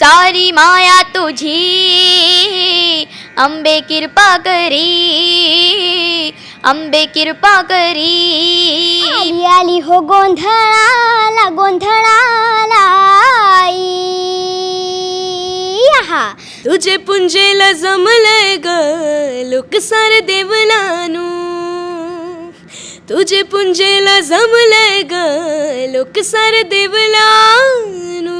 सारी माया तुझी. अंबे कृपा करी. अंबे कृपा करी. आली आली हो गोंधळाला गोंधळाला आई. आहा. तुझे पुंजेला जमलंय ग लोक सार देवलानू तुझे पुंजेला जमलंय ग लोक सार देवलानू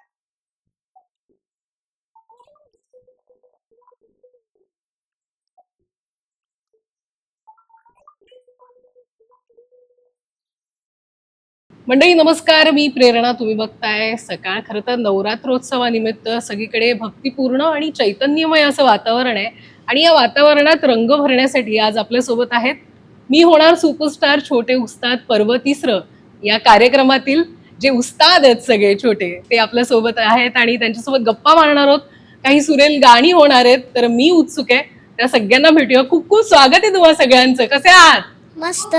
मंडळी नमस्कार. मी प्रेरणा. तुम्ही बघताय सकाळ खरं तर नवरात्रोत्सवानिमित्त सगळीकडे भक्तिपूर्ण आणि चैतन्यमय असं वातावरण आहे. आणि या वातावरणात रंग भरण्यासाठी आज आपल्यासोबत आहेत मी होणार सुपरस्टार छोटे उस्ताद पर्व तिसरं या कार्यक्रमातील जे उस्ताद आहेत सगळे छोटे ते आपल्यासोबत आहेत आणि त्यांच्यासोबत गप्पा मारणार आहोत. काही सुरेल गाणी होणार आहेत तर मी उत्सुक आहे. त्या सगळ्यांना भेटूया. खूप खूप स्वागत आहे तुम्हाला सगळ्यांचं. कसे आहात? मस्त.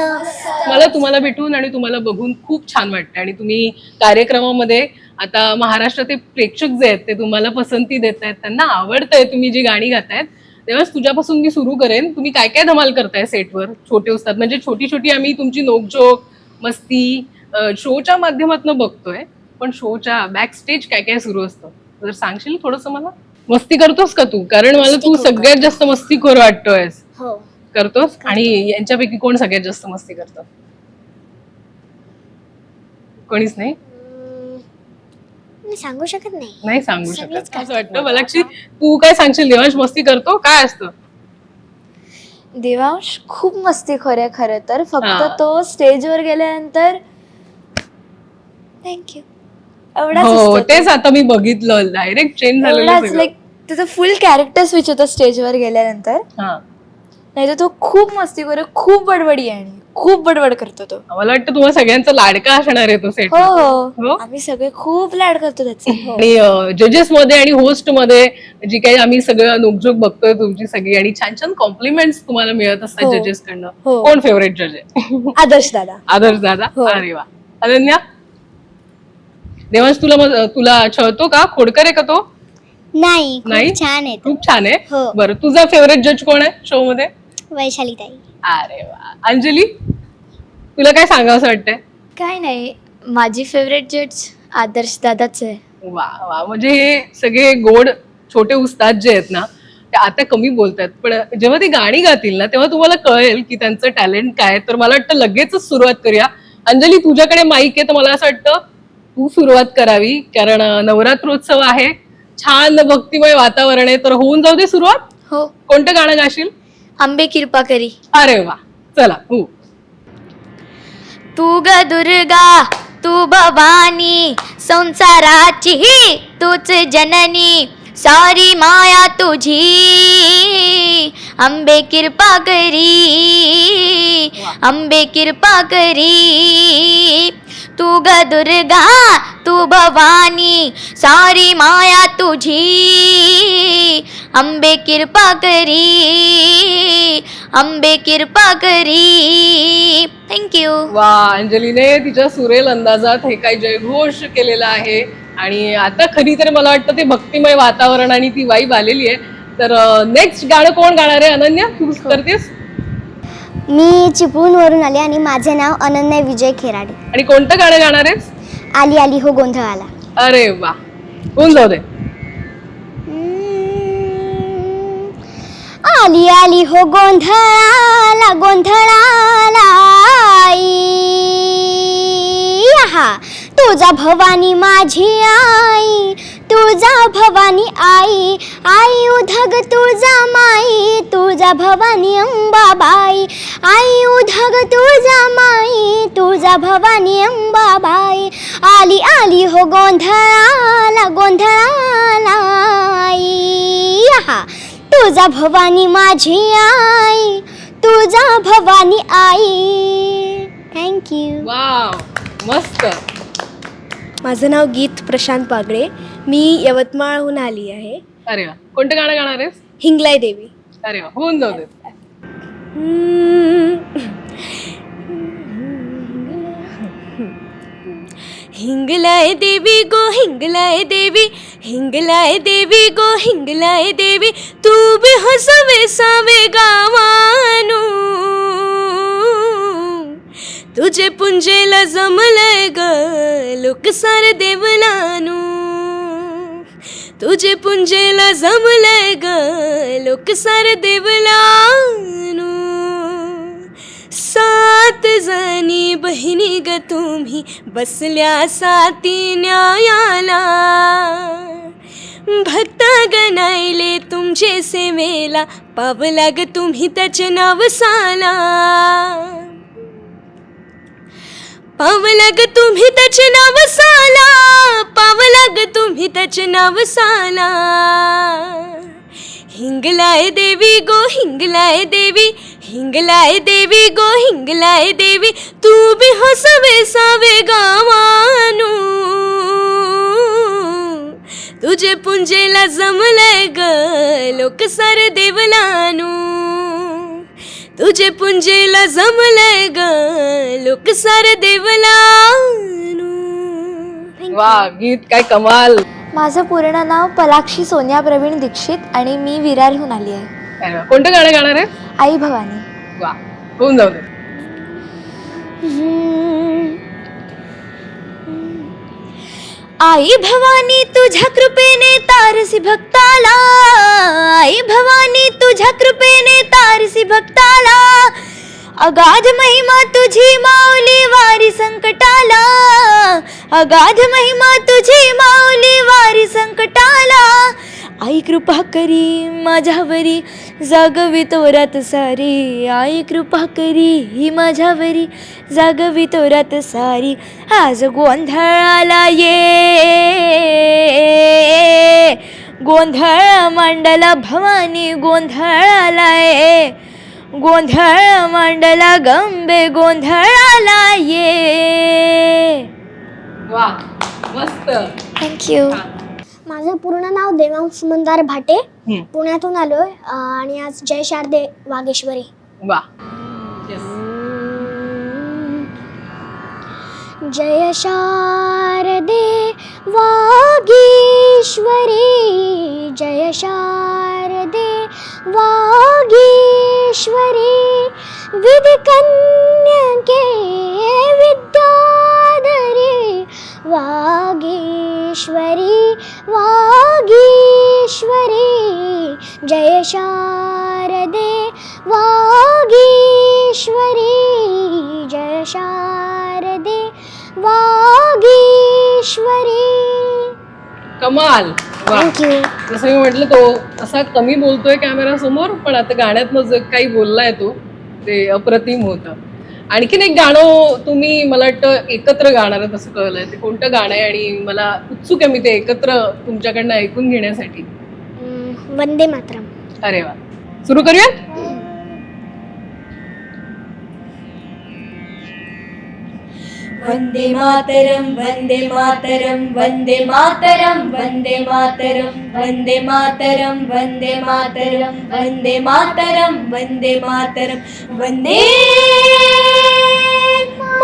मला तुम्हाला भेटून आणि तुम्हाला बघून खूप छान वाटतं आणि तुम्ही कार्यक्रमामध्ये आता महाराष्ट्राचे प्रेक्षक जे आहेत ते तुम्हाला पसंती देत आहेत त्यांना आवडतंय तुम्ही जी गाणी गातायत. तेव्हाच तुझ्यापासून मी सुरू करेन. तुम्ही काय काय धमाल करताय सेटवर? छोटे उस्ताद म्हणजे छोटी छोटी आम्ही तुमची नोकझोक मस्ती शोच्या माध्यमातून बघतोय. पण शोच्या बॅक स्टेज काय काय सुरू असतं? जर सांगशील थोडस मला? मस्ती करतोस का तू? कारण मला तू सगळ्यात जास्त मस्तीखोर वाटतोयस. हो. करतोस आणि यांच्यापैकी कोण सगळ्यात जास्त मस्ती करतं? कोणीच नाही? मी सांगू शकत नाही. नाही सांगू सगळेच शकत असं करतात. वाटतं. मला. तू काय सांगशील? देवांश मस्ती करतो? काय असतं? देवांश खूप मस्तीखोर आहे खरं तर. फक्त हा. तो स्टेजवर गेल्यानंतर थँक्यू एवढाच हो असतो. तेच आता मी बघितलं. डायरेक्ट चेंज झालेलं एवढाच सगळं. लाईक त्याचं फुल कॅरेक्टर स्विच होतं स्टेजवर गेल्यानंतर. हा. नाही तर तो खूप मस्तीखोर आहे खूप बडबडी आहे आणि खूप बडबड करतो तो. मला वाटतं तुम्हाला सगळ्यांचा लाडका असणार आहे तो सेट हो हो? हो? आम्ही सगळे खूप लाड करतो त्याचा. हो. आणि जजेस मध्ये आणि होस्टमध्ये जी काही आम्ही सगळं नोकझोक बघतोय तुमची सगळी आणि छान छान कॉम्प्लिमेंट तुम्हाला मिळत असतात हो. जजेस कडनं. हो. कोण फेवरेट जज आहे? आदर्श दादा. आदर्श दादा? हो. अरे वा. अनन्या? देवांश तुला मग- तुला छळतो का? खोडकर आहे का तो? नाही नाही? खूप छान आहे खूप छान आहे? हो. बरं तुझा फेवरेट जज कोण आहे शो मध्ये? वैशाली ताई अरे वा. अंजली तुला काय सांगावं वाटतंय? काय नाही माझी फेवरेट जज आदर्श दादाच आहे. वा वा. म्हणजे हे सगळे गोड छोटे उस्ताद जे आहेत ना ते आता कमी बोलतात पण जेव्हा ती गाणी गातील ना तेव्हा तुम्हाला कळेल की त्यांचं टॅलेंट काय आहे. तर मला वाटतं लगेचच सुरुवात करूया. अंजली तुझ्याकडे माईक आहे तर मला असं वाटतं तू सुरुवात करावी. कारण नवरात्रोत्सव आहे. छान भक्तिमय वातावरण आहे. तर होऊन जाऊ दे सुरुवात? हो. कोणतं गाणं गाशील? अंबे कृपा करी अरे वा चला हो तू ग दुर्गा तू भवानी संसाराची तूच जननी सारी माया तुझी अंबे कृपा करी अंबे कृपा करी तू ग दुर्गा तू भवानी सारी माया तुझी. अंबे कृपा करी अंबे कृपा करी. थँक्यू वा अंजलीने तिच्या सुरेल अंदाजात हे काही जयघोष केलेला आहे. आणि आता खरी तर मला वाटतं ते भक्तिमय वातावरण आणि ती वाईब आलेली आहे. तर नेक्स्ट गाणं कोण गाणार आहे अनन्या? तू करतेस? मी चिपळूण वरून आले आणि माझे नाव अनन्या विजय खेराडे. आणि कोणतं गाणं गाणार आहेस? आली आली हो गोंधळाला. अरे वा. होऊन जाऊ दे? आली आली हो गोंधळाला गोंधळाला आई. आहा. तुझा भवानी माझी आई. तुझा भवानी आई आई उधग तुझा माई तुझा भवानी अंबाबाई. आई उधग तुझा माई तुझा भवानी अंबाबाई. आली आली हो गोंधळाला गोंधळाला आई. तुझा भवानी माझी आई तुझा भवानी आई. थँक्यू वा मस्त. माझं नाव गीत प्रशांत पागडे मी यवतमाळहून आली आहे. अरे वा. कोणतं गाणं गाणार आहेस? हिंगलाय देवी. अरे वा. होऊन जाऊ दे. हिंगलाय देवी गो हिंगलाय देवी हिंगलाय देवी गो हिंगलाय देवी तू बी हसवे सावे गावानू. तुझे पुंजेला जमलंय ग लोक सार देवलानू. तुझे पुंजेला जमलंय ग लोक सार देवलानू. सात जणी बहिणी ग तुम्ही बसल्या साती न्यायाला. भक्त गणायले तुमचे सेवेला पावला ग तुम्ही त्याचे नाव साला. पावला ग तुम्ही त्याचे नाव साला. पावला ग तुम्ही त्याचे नाव साला. हिंगलाय देवी गो हिंगलाय देवी. हिंगलाय देवी गो हिंगलाय देवी. तू बी हसवे सावे गावानू. तुझे पुंजेला जमलंय ग लोक सारे देवलानू. तुझे पुंजेला जमलंय ग लोक सारे देवलानू. वा गीत काय कमाल. माझं पूर्ण नाव पलाक्षी सोनिया प्रवीण दीक्षित आणि मी विरारहून आली आहे. अरे वा कोणतं गाणं गाणार आहे? आई भवानी. वा होऊन जाऊ दे. आई भवानी तुझ्या कृपेने तारसी भक्ताला. आई भवानी तुझ्या कृपेने तारसी भक्ताला. अगाध महिमा तुझी माऊली वारी संकटाला. अगाध महिमा तुझी माऊली वारी संकटाला. आई कृपा करी माझ्यावरी जागवी तोरात सारी. आई कृपा करी ही माझ्यावरी जागवी तोरात सारी. आज गोंधळाला ये. गोंधळ मांडला भवानी गोंधळाला ये. गोंधळ मांडला गंबे गोंधळाला ये. वा मस्त. थँक्यू माझं पूर्ण नाव देवांश मंदार भाटे. हम्म. पुण्यातून आलोय. अं, आणि आज जय शारदे वागेश्वरी. वा. जय शारदे वागीश्वरी. जय शारदे वागीश्वरी. विधिकन्यके विद्याधरी. वागीश्वरी वागीश्वरी। जय शारदे वागीश्वरी। जय शारदे वागीश्वरी। कमाल. थँक्यू जसं मी म्हटलं तो असा कमी बोलतोय कॅमेरा समोर पण आता गाण्यातनं जे काही बोललाय तो ते अप्रतिम होतं. आणखीन एक गाणं तुम्ही मला वाटतं एकत्र गाणार असं कळलंय. ते कोणतं गाणं आहे आणि मला उत्सुक आहे मी ते एकत्र तुमच्याकडनं ऐकून घेण्यासाठी. वंदे मातरम. अरे वा. सुरू करूया? वन्दे मातरं वन्दे मातरं वन्दे मातरं वन्दे मातरं वन्दे मातरं वन्दे मातरं वन्दे मातरं वन्दे मातरं वन्दे मातरं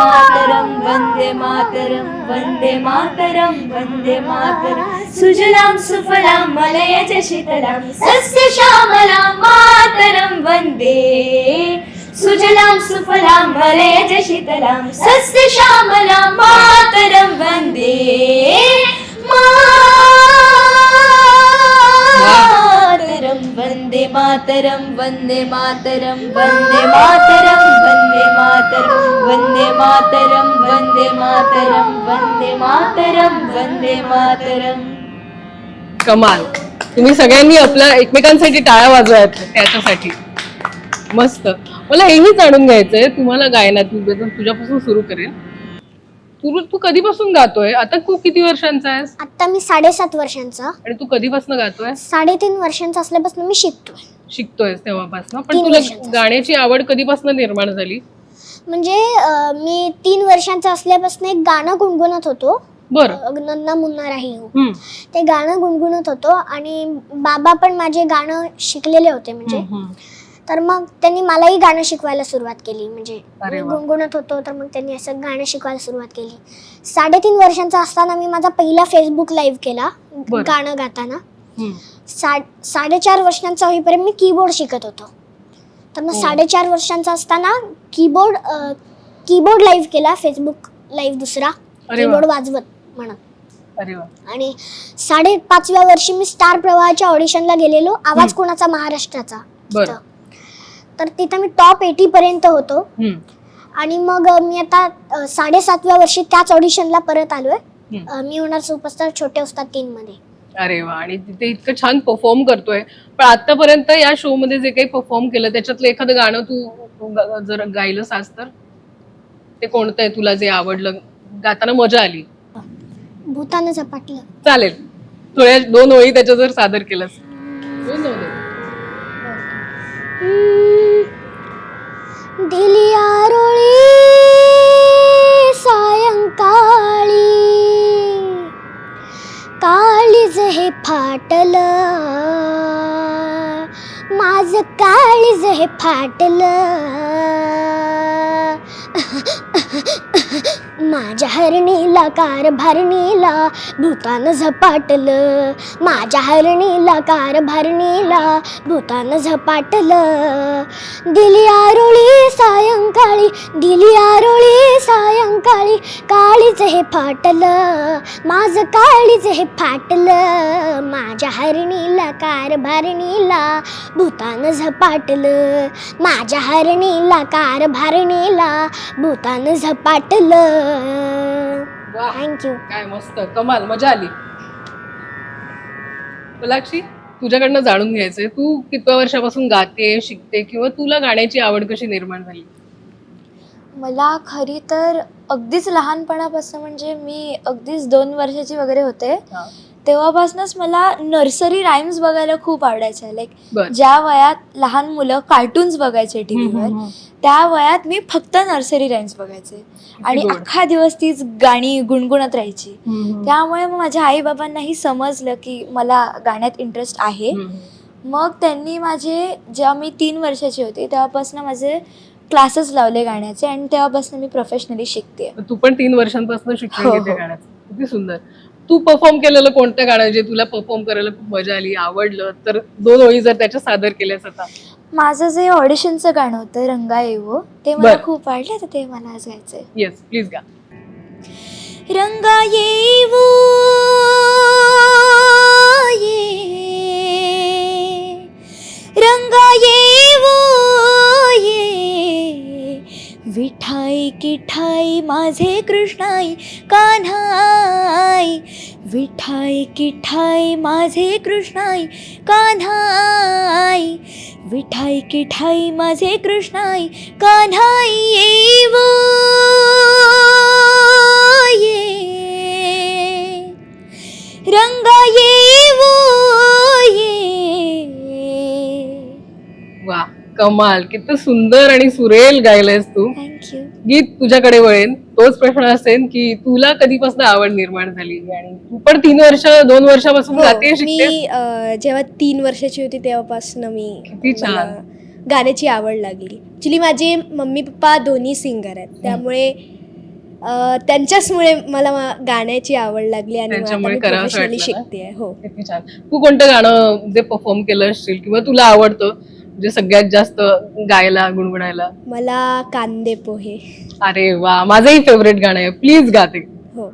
मातरं वन्दे मातरं वन्दे मातरं वन्दे मातरं सुजलां सुफलां मलयज शीतलां सस्यश्यामलां मातरं वन्दे सुजलां सुफलां मलयज शीतलां सस्यश्यामलां मातरं वन्दे मा वंदे मातरम वंदे मातरम वंदे मातरम वंदे मातरम वंदे मातरम वंदे मातरम वंदे मातरम वंदे मातरम. कमाल. तुम्ही सगळ्यांनी आपल्या एकमेकांसाठी टाळ्या वाजवायत त्याच्यासाठी. मस्त. मला हेही जाणून घ्यायचंय. तुम्हाला गायनात तुझ्यापासून सुरू करेल तू तू कधीपासून गातोय? आता तू किती वर्षांचा आहेस? आत्ता मी साडेसात वर्षांचा. आणि तू कधीपासून गातोय? साडेतीन वर्षांचा असल्यापासून मी शिकतोय. शिकतोयस तेव्हापासून. पण तीन तुला वर्षांचा. गाण्याची आवड कधीपासून निर्माण झाली? म्हणजे अं, मी तीन वर्षांचा असल्यापासून एक गाणं गुणगुणत होतो. बर. अं, नन्ना मुन्ना राही हो. ते गाणं गुणगुणत होतो आणि बाबा पण माझे गाणं शिकलेले होते म्हणजे. तर मग त्यांनी मलाही गाणं शिकवायला सुरुवात केली म्हणजे अरे मी वा. गुणगुणत होतो तर मग त्यांनी असं गाणं शिकवायला सुरुवात केली साडेतीन वर्षांचा असताना मी माझा पहिला फेसबुक लाईव्ह केला बरं. गाणं गाताना सा साडेचार वर्षांचा होईपर्यंत मी कीबोर्ड शिकत होतो तर मग हो. साडेचार वर्षांचा असताना कीबोर्ड कीबोर्ड लाईव्ह केला फेसबुक लाईव्ह दुसरा अरे वा. कीबोर्ड वाजवत म्हणत अरे वा आणि साडेपाचव्या वर्षी मी स्टार प्रवाहाच्या ऑडिशनला गेलेलो आवाज कोणाचा महाराष्ट्राचा बरं. तिथं. तर तिथं मी टॉप एटी पर्यंत होतो. आणि मग मी आता साडेसातव्या वर्षी त्याच ऑडिशनला परत आलोय. मी होणार सुपरस्टार छोटे उस्ताद तीन मध्ये अरे वा आणि तिथे इतकं छान परफॉर्म करतोय. पण आतापर्यंत या शो मध्ये जे काही परफॉर्म केलं त्याच्यातलं एखादं गाणं तू जर गायलंस आज तर? ते कोणतं आहे तुला जे आवडलं? गाताना मजा आली. भूतानं झपाटलं. चालेल. थोड्या दोन ओळी त्याच्या जर सादर केलंस. दोन जाऊ दे. दिली आरोळी सायंकाळी. काळीज हे फाटल माझ काळीज हे फाटल. माझ्या हरणीला कार भरणीला भूतान झपाटलं. माझ्या हरणीला कार भरणीला भूतान झपाटलं. दिली आरोळी सायंकाळी दिली आरोळी सायंकाळी काळीच हे फाटलं. माझं काळीच हे फाटलं. माझ्या हरणीला कार भरणीला भूतान झपाटलं. माझ्या हरणीला कार भरणीला भूतान झपाटलं. वा. थँक्यू काय मस्त. कमाल. मजा आली. मलाक्षी तुझ्याकडनं जाणून घ्यायचंय. तू कितव्या वर्षापासून गाते शिकते किंवा तुला गाण्याची आवड कशी निर्माण झाली? मला खरी तर अगदीच लहानपणापासून म्हणजे मी अगदीच दोन वर्षाची वगैरे होते. तेव्हापासूनच मला नर्सरी राईम्स बघायला खूप आवडायच्या लाईक बर. ज्या वयात लहान मुलं कार्टून्स बघायचे टीव्हीवर त्या वयात मी फक्त नर्सरी राईम्स बघायचे. आणि गोड. अख्खा दिवस तीच गाणी गुणगुणत राहायची. त्यामुळे मग माझ्या आई बाबांनाही समजलं की मला गाण्यात इंटरेस्ट आहे. मग त्यांनी माझे जेव्हा मी तीन वर्षाची होती तेव्हापासून माझे क्लासेस लावले गाण्याचे आणि तेव्हापासून मी प्रोफेशनली शिकते तू पण तीन वर्षांपासून शिक्षण हो, घेते हो. गाण्याचं. किती सुंदर. तू परफॉर्म केलेलं कोणतं गाणं जे तुला परफॉर्म करायला खूप मजा आली आवडलं? तर दोन ओळी जर त्याच्या सादर केल्यास आता. माझं जे ऑडिशनचं गाणं होतं रंगा येवो ते मला बरं. खूप आवडलं तर ते मला आज गायचंय. येस प्लीज गा. रंगा येवो ये रंगा येवो विठाई किठाई माझे कृष्णाई कान्हाई. विठाई किठाई माझे कृष्णाई कान्हाई. विठाई किठाई माझे कृष्णाई कान्हाई येवो. ये. रंगा येवो. ये. वा कमाल. किती सुंदर आणि सुरेल गायलंयस तू. थँक्यू गीत तुझ्याकडे वळेन तोच प्रश्न असेल की तुला कधीपासून आवड निर्माण झाली? आणि तू पण तीन वर्ष दोन वर्षापासून मी अ, जेव्हा तीन वर्षाची होती तेव्हापासून मी किती छान. मला गाण्याची आवड लागली. ऍक्च्युली माझे मम्मी पप्पा दोन्ही सिंगर आहेत. त्यामुळे अ, त्यांच्याचमुळे मला मा- गाण्याची आवड लागली आणि मग आता त्यांच्यामुळे मी करावंसं प्रोफेशनली वाटलं ना? शिकते हो. किती छान. तू कोणतं गाणं जे परफॉर्म केलं असशील किंवा तुला आवडतं जे सगळ्यात जास्त गायला गुणगुणायला? मला कांदे पोहे. अरे वा माझंही फेवरेट गाणं आहे. प्लीज गाते हो.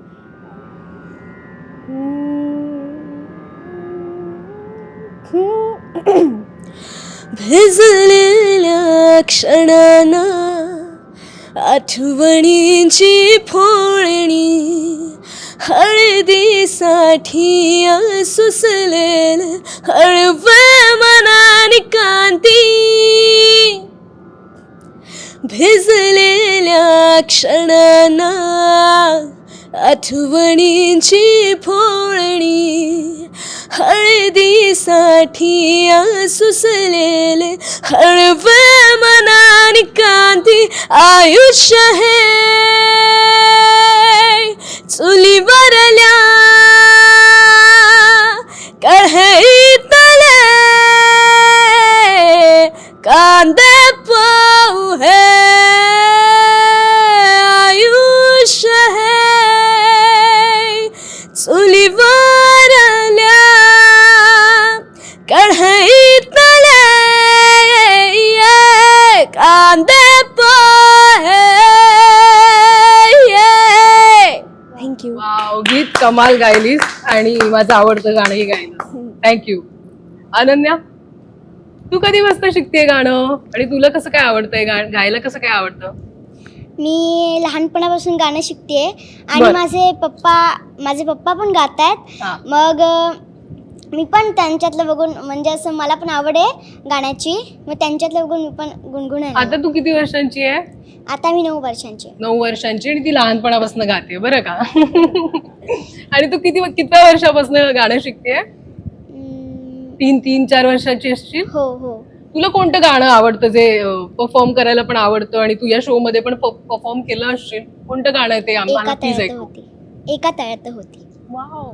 भिजलेल्या क्षणानं आठवणींची फोळणी हळदीसाठी सुसलेल हळव मनाने कांती. भिजलेल्या क्षणांना आठवणींची फोळणी हळदीसाठी सुसलेले हळव मनाने कांती. आयुष्य हे ಇವರೇ कमाल गायलीस आणि माझं आवडतं गाणंही गायलं थँक्यू अनन्या तू कधी वाजता शिकते गाणं? आणि तुला कसं काय आवडतंय गायला कसं काय आवडतं? मी लहानपणापासून गाणं शिकते आणि बरं. माझे पप्पा माझे पप्पा पण गात आहेत हा. मग अ, मी पण त्यांच्यातलं बघून म्हणजे असं मला पण आवड आहे गाण्याची. मग त्यांच्यातलं बघून मी पण गुणगुणायला आता तू किती वर्षांची आहे? आता मी नऊ वर्षांची आहे. नऊ वर्षांची आणि ती लहानपणापासून गाते बरं का? आणि तू किती कितव्या वर्षापासून गाणं शिकते हम्म, तीन तीन चार वर्षाची असशील? हो हो. तुला कोणतं गाणं आवडतं जे परफॉर्म करायला पण आवडतं आणि तू या शो मध्ये पण परफॉर्म केलं असशील? कोणतं गाणं आहे ते? आम्हाला एका प्लीज तळ्यात ऐकू. होती. एका तळ्यात होती. वाव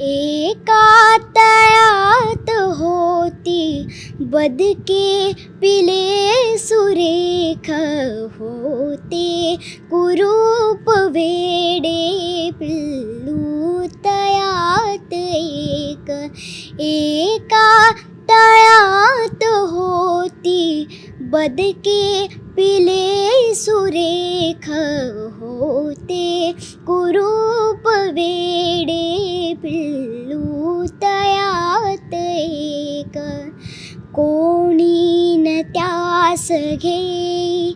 एका तळ्यात होती बदके पिले सुरेख होते कुरूप वेडे पिल्लू तळ्यात एक। एका तळ्यात होती बदके पिले सुरेख होते. कुरूप वेडे पिल्लू तयात एक. कोणी न त्यास घे.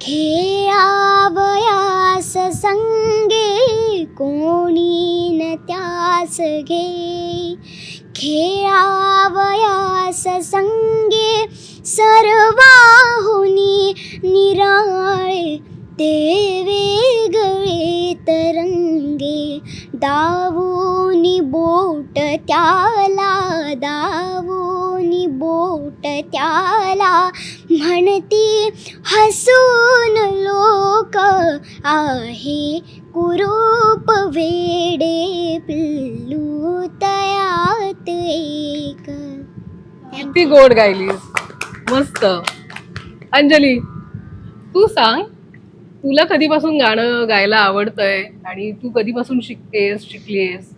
खेळावयास संगे. कोणी न त्यास घे. खेळावयास संगे. सर्वाहुनी निराळे ते वेगळे तरंगे दावोनी बोट त्याला दावोनी बोट त्याला. म्हणती हसून लोक आहे कुरूप वेडे पिल्लू तयात एक. किती गोड गायलीस. मस्त. अंजली तू सांग. तुला कधीपासून गाणं गायला आवडतंय? आणि तू कधीपासून शिकतेस शिकलीस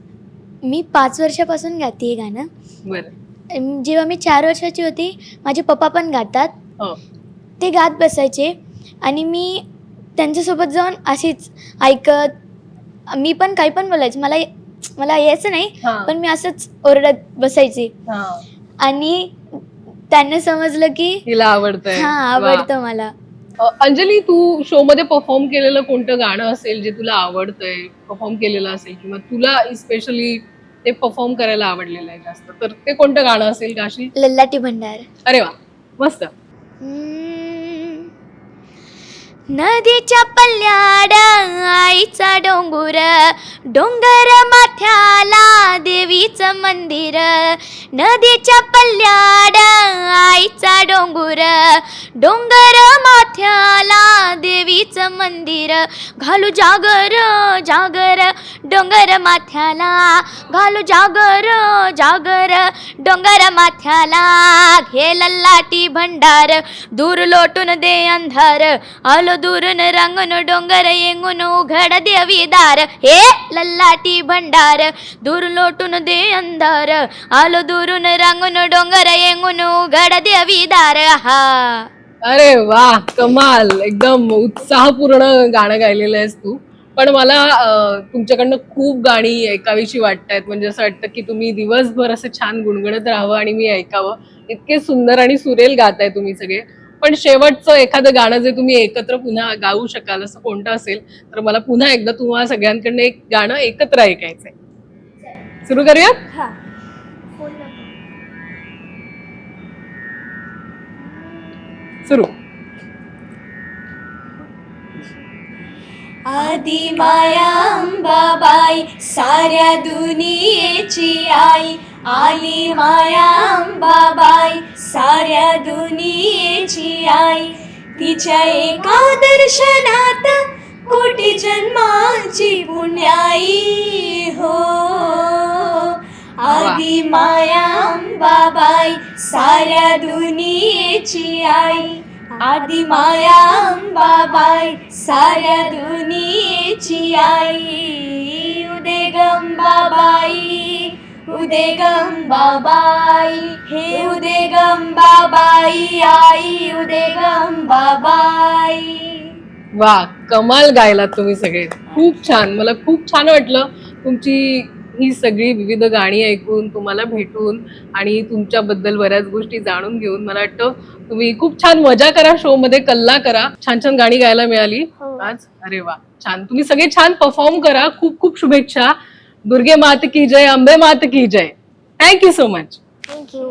मी पाच वर्षापासून गाते गाणं. बरं. अम, जेव्हा मी चार वर्षाची होती माझे पप्पा पण गातात. हो. ते गात बसायचे. आणि मी त्यांच्यासोबत जाऊन अशीच ऐकत मी पण काही पण बोलायचे. मला मला यायचं नाही हा. पण मी असंच ओरडत बसायचे. हा. आणि त्यांना समजलं की तिला आवडतंय. हा वा. आवडतं मला. अंजली तू शो मध्ये परफॉर्म केलेलं कोणतं गाणं असेल जे तुला आवडतंय? परफॉर्म केलेलं असेल किंवा तुला स्पेशली ते परफॉर्म करायला आवडलेलं आहे जास्त तर ते कोणतं गाणं असेल गाशी लल्लाटी भंडार. अरे वा मस्त. नदीच्या पल्ल्याडा आईचा डोंगर डोंगर माथ्याला देवीचं मंदिर. नदीच्या पल्ल्याडा आईचा डोंगर डोंगर माथ्याला देवीचं मंदिर. घालू जागर जागर डोंगर माथ्याला. घालू जागर जागर डोंगर माथ्याला. घे लल्लाटी भंडार दूर लोटून दे अंधार. आलो दुरून रंगून डोंगर येंगून उघड देवी दार. हे लल्लाटी भंडार दूर लोटून दे अंधार. आलो दुरून रंगून डोंगर येंगून उघड देवी दार. हा. अरे वा कमाल. एकदम उत्साहपूर्ण गाणं गायलेलं आहेस तू. पण मला अं, तुमच्याकडनं खूप गाणी ऐकावीशी वाटतायत म्हणजे असं वाटतं की तुम्ही दिवसभर असं छान गुणगुणत राहावं आणि मी ऐकावं. इतके सुंदर आणि सुरेल गाताय तुम्ही सगळे. पण शेवटचं एखादं गाणं जे तुम्ही एकत्र पुन्हा गाऊ शकाल असं कोणतं असेल तर मला पुन्हा एकदा तुम्हाला सगळ्यांकडनं एक गाणं एकत्र ऐकायचंय. सुरू करूयात? हा. सुरू. आदी माया अंबाबाई साऱ्या दुनियेची आई आली माया अंबाबाई साऱ्या दुनियेची आई. तिच्या एका दर्शनात कोटी जन्माची पुण्याई हो. आदी माया अंबाबाई साऱ्या दुनियेची आई. आदि माया अंबाबाई साऱ्या दुनियेची आई. उदे गंबाबाई उदे गंबाबाई हे उदे गंबाबाई आई उदे गंबाबाई. वा कमाल गायलात तुम्ही सगळे. खूप छान. मला खूप छान वाटलं तुमची ही सगळी विविध गाणी ऐकून तुम्हाला भेटून आणि तुमच्याबद्दल बऱ्याच गोष्टी जाणून घेऊन. मला वाटतं तुम्ही खूप छान मजा करा शो मध्ये कल्ला करा. छान छान गाणी गायला मिळाली हो. आज. अरे वा छान. तुम्ही सगळे छान परफॉर्म करा. खूप खूप शुभेच्छा. दुर्गे मात की जय अंबे मात की जय. Thank you so much thank you